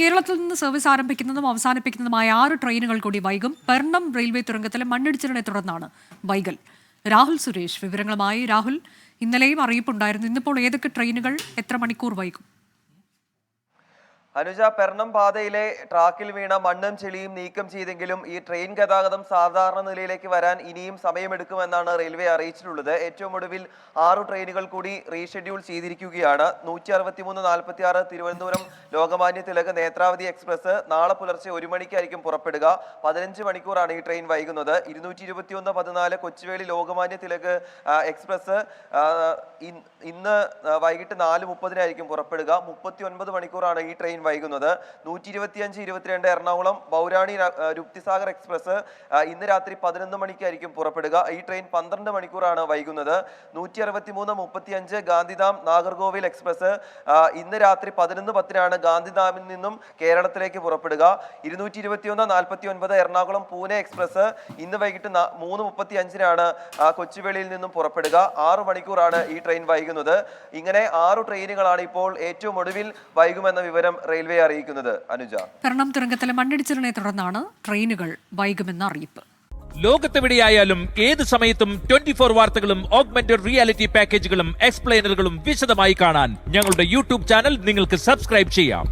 കേരളത്തിൽ നിന്ന് സർവീസ് ആരംഭിക്കുന്നതും അവസാനിപ്പിക്കുന്നതുമായ ആറ് ട്രെയിനുകൾ കൂടി വൈകും. പെർണം റെയിൽവേ തുരങ്കത്തിലെ മണ്ണിടിച്ചിലിനെ തുടർന്നാണ് വൈകൽ. രാഹുൽ സുരേഷ് വിവരങ്ങളുമായി. രാഹുൽ ഇന്നലെയും അറിയിപ്പുണ്ടായിരുന്നു. ഇന്നിപ്പോൾ ഏതൊക്കെ ട്രെയിനുകൾ എത്ര മണിക്കൂർ വൈകും? അനുജ പെർണം പാതയിലെ ട്രാക്കിൽ വീണ മണ്ണും ചെളിയും നീക്കം ചെയ്തെങ്കിലും ഈ ട്രെയിൻ ഗതാഗതം സാധാരണ നിലയിലേക്ക് വരാൻ ഇനിയും സമയമെടുക്കുമെന്നാണ് റെയിൽവേ അറിയിച്ചിട്ടുള്ളത്. ഏറ്റവും ഒടുവിൽ ആറു ട്രെയിനുകൾ കൂടി റീഷെഡ്യൂൾ ചെയ്തിരിക്കുകയാണ്. നൂറ്റി അറുപത്തിമൂന്ന് നാൽപ്പത്തി ആറ് തിരുവനന്തപുരം ലോകമാന്യ തിലക് നേത്രാവതി എക്സ്പ്രസ് നാളെ പുലർച്ചെ ഒരു മണിക്കായിരിക്കും പുറപ്പെടുക. പതിനഞ്ച് മണിക്കൂറാണ് ഈ ട്രെയിൻ വൈകുന്നത്. ഇരുന്നൂറ്റി ഇരുപത്തിയൊന്ന് പതിനാല് കൊച്ചുവേളി ലോകമാന്യ തിലക് എക്സ്പ്രസ് ഇന്ന് വൈകിട്ട് നാല് മുപ്പതിനായിരിക്കും പുറപ്പെടുക. മുപ്പത്തി ഒൻപത് മണിക്കൂറാണ് ഈ ട്രെയിൻ വൈകുന്നത്. നൂറ്റി ഇരുപത്തിയഞ്ച് ഇരുപത്തിരണ്ട് എറണാകുളം ബൗരാണി രുപ്തിസാഗർ എക്സ്പ്രസ് ഇന്ന് രാത്രി പതിനൊന്ന് മണിക്കായിരിക്കും പുറപ്പെടുക. ഈ ട്രെയിൻ പന്ത്രണ്ട് മണിക്കൂറാണ് വൈകുന്നത്. നൂറ്റി അറുപത്തി മൂന്ന് മുപ്പത്തിയഞ്ച് ഗാന്ധിധാം നാഗർകോവിൽ എക്സ്പ്രസ് ഇന്ന് രാത്രി പതിനൊന്ന് പത്തിനാണ് ഗാന്ധിധാമിൽ നിന്നും കേരളത്തിലേക്ക് പുറപ്പെടുക. ഇരുന്നൂറ്റി ഇരുപത്തിയൊന്ന് നാൽപ്പത്തി ഒൻപത് എറണാകുളം പൂനെ എക്സ്പ്രസ് ഇന്ന് വൈകിട്ട് മൂന്ന് മുപ്പത്തി അഞ്ചിനാണ് കൊച്ചുവേളിയിൽ നിന്നും പുറപ്പെടുക. ആറ് മണിക്കൂറാണ് ഈ ട്രെയിൻ വൈകുന്നത്. ഇങ്ങനെ ആറു ട്രെയിനുകളാണ് ഇപ്പോൾ ഏറ്റവും ഒടുവിൽ വൈകുമെന്ന വിവരം റെയിൽവേ അറിയിക്കുന്നത് അനുജ. പെർണം തുരങ്കത്തിലെ മണ്ണിടിച്ചിലിനെ തുടർന്നാണ് ട്രെയിനുകൾ വൈകുമെന്ന അറിയിപ്പ്. ലോകത്തെവിടെയായാലും ഏത് സമയത്തും ട്വന്റി ഫോർ വാർത്തകളും ഓഗ്മെന്റഡ് റിയാലിറ്റി പാക്കേജുകളും എക്സ്പ്ലെയിനറുകളും വിശദമായി കാണാൻ ഞങ്ങളുടെ യൂട്യൂബ് ചാനൽ നിങ്ങൾക്ക് സബ്സ്ക്രൈബ് ചെയ്യാം.